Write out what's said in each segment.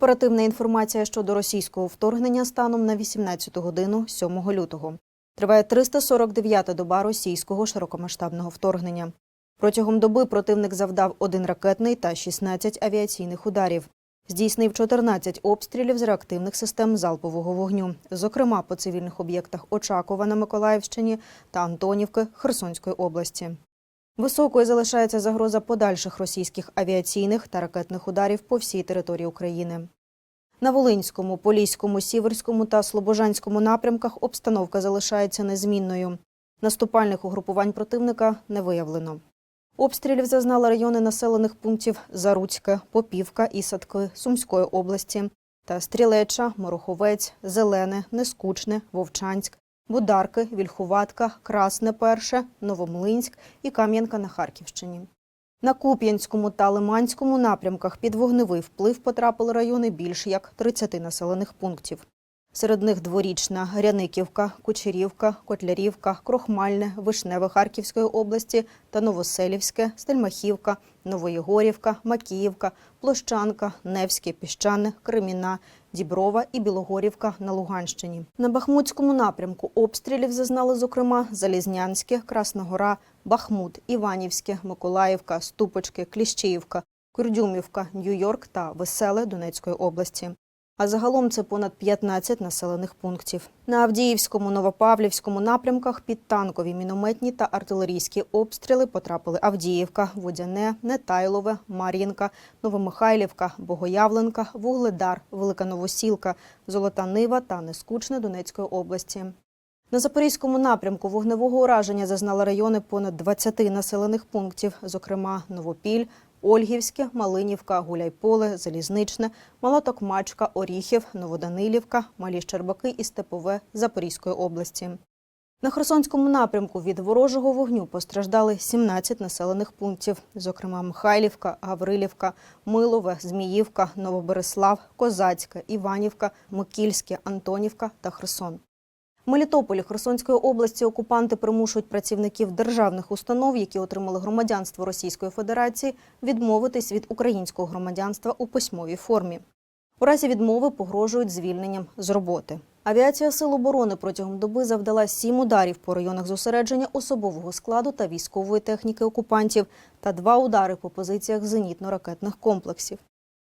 Оперативна інформація щодо російського вторгнення станом на 18 годину 7 лютого. Триває 349-та доба російського широкомасштабного вторгнення. Протягом доби противник завдав один ракетний та 16 авіаційних ударів. Здійснив 14 обстрілів з реактивних систем залпового вогню, зокрема по цивільних об'єктах Очакова на Миколаївщині та Антонівки Херсонської області. Високою залишається загроза подальших російських авіаційних та ракетних ударів по всій території України. На Волинському, Поліському, Сіверському та Слобожанському напрямках обстановка залишається незмінною. Наступальних угрупувань противника не виявлено. Обстрілів зазнали райони населених пунктів Заруцьке, Попівка і Садки Сумської області та Стрілеча, Мороховець, Зелене, Нескучне, Вовчанськ, Бударки, Вільхуватка, Красне Перше, Новомлинськ і Кам'янка на Харківщині. На Куп'янському та Лиманському напрямках під вогневий вплив потрапили райони більш як 30 населених пунктів. Серед них Дворічна, Гряниківка, Кучерівка, Котлярівка, Крохмальне, Вишневе Харківської області та Новоселівське, Стельмахівка, Новоєгорівка, Макіївка, Площанка, Невське, Піщане, Креміна, Діброва і Білогорівка на Луганщині. На Бахмутському напрямку обстрілів зазнали, зокрема, Залізнянське, Красна Гора, Бахмут, Іванівське, Миколаївка, Ступочки, Кліщіївка, Курдюмівка, Нью-Йорк та Веселе Донецької області. А загалом це понад 15 населених пунктів. На Авдіївському, Новопавлівському напрямках під танкові, мінометні та артилерійські обстріли потрапили Авдіївка, Водяне, Нетайлове, Мар'їнка, Новомихайлівка, Богоявленка, Вугледар, Велика Новосілка, Золота Нива та Нескучне Донецької області. На Запорізькому напрямку вогневого ураження зазнали райони понад 20 населених пунктів, зокрема Новопіль, Ольгівське, Малинівка, Гуляйполе, Залізничне, Малотокмачка, Оріхів, Новоданилівка, Малі Щербаки і Степове Запорізької області. На Херсонському напрямку від ворожого вогню постраждали 17 населених пунктів, зокрема Михайлівка, Гаврилівка, Милове, Зміївка, Новобереслав, Козацька, Іванівка, Микільське, Антонівка та Херсон. Мелітополі Херсонської області окупанти примушують працівників державних установ, які отримали громадянство Російської Федерації, відмовитись від українського громадянства у письмовій формі. У разі відмови погрожують звільненням з роботи. Авіація Сил оборони протягом доби завдала сім ударів по районах зосередження особового складу та військової техніки окупантів та два удари по позиціях зенітно-ракетних комплексів.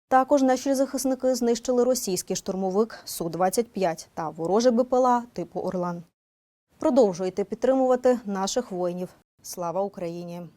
Також наші захисники знищили російський штурмовик Су-25 та вороже БПЛА типу Орлан. Продовжуйте підтримувати наших воїнів. Слава Україні!